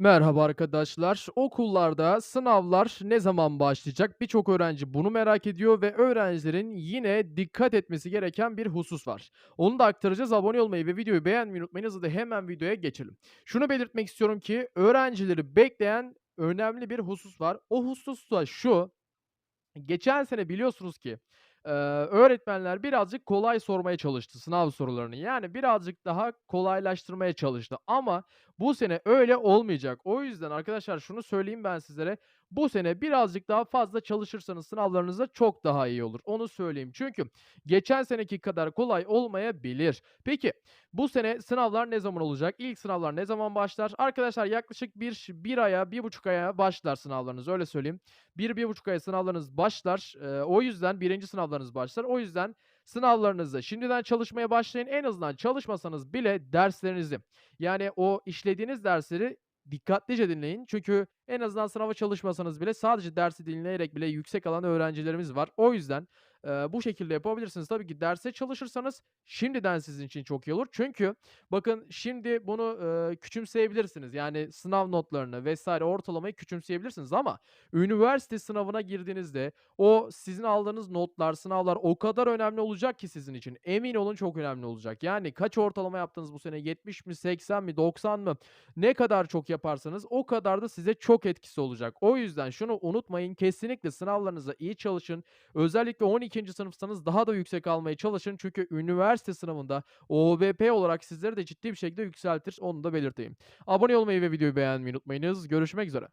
Merhaba arkadaşlar. Okullarda sınavlar ne zaman başlayacak? Birçok öğrenci bunu merak ediyor ve öğrencilerin yine dikkat etmesi gereken bir husus var. Onu da aktaracağız. Abone olmayı ve videoyu beğenmeyi unutmayın. Hızlı da hemen videoya geçelim. Şunu belirtmek istiyorum ki öğrencileri bekleyen önemli bir husus var. O husus da şu. Geçen sene biliyorsunuz ki, eee, öğretmenler birazcık kolay sormaya çalıştı sınav sorularını. Yani birazcık daha kolaylaştırmaya çalıştı ama bu sene öyle olmayacak. O yüzden arkadaşlar şunu söyleyeyim ben sizlere. Bu sene birazcık daha fazla çalışırsanız sınavlarınızda çok daha iyi olur. Onu söyleyeyim. Çünkü geçen seneki kadar kolay olmayabilir. Peki bu sene sınavlar ne zaman olacak? İlk sınavlar ne zaman başlar? Arkadaşlar yaklaşık bir, bir aya, bir buçuk aya başlar sınavlarınız öyle söyleyeyim. Bir bir buçuk aya sınavlarınız başlar. Eee, o yüzden birinci sınavlarınız başlar. O yüzden sınavlarınızı şimdiden çalışmaya başlayın. En azından çalışmasanız bile derslerinizi, yani o işlediğiniz dersleri dikkatlice dinleyin. Çünkü en azından sınava çalışmasanız bile sadece dersi dinleyerek bile yüksek alan öğrencilerimiz var. O yüzden, eee, bu şekilde yapabilirsiniz. Tabii ki derse çalışırsanız şimdiden sizin için çok iyi olur. Çünkü bakın şimdi bunu, eee, küçümseyebilirsiniz. Yani sınav notlarını vs. ortalamayı küçümseyebilirsiniz ama üniversite sınavına girdiğinizde o sizin aldığınız notlar, sınavlar o kadar önemli olacak ki sizin için. Emin olun çok önemli olacak. Yani kaç ortalama yaptınız bu sene? 70 mi, 80 mi, 90 mı? Ne kadar çok yaparsanız o kadar da size çok etkisi olacak. O yüzden şunu unutmayın, kesinlikle sınavlarınıza iyi çalışın. Özellikle 12. sınıfsanız daha da yüksek almaya çalışın. Çünkü üniversite sınavında OBP olarak sizleri de ciddi bir şekilde yükseltir. Onu da belirteyim. Abone olmayı ve videoyu beğenmeyi unutmayınız. Görüşmek üzere.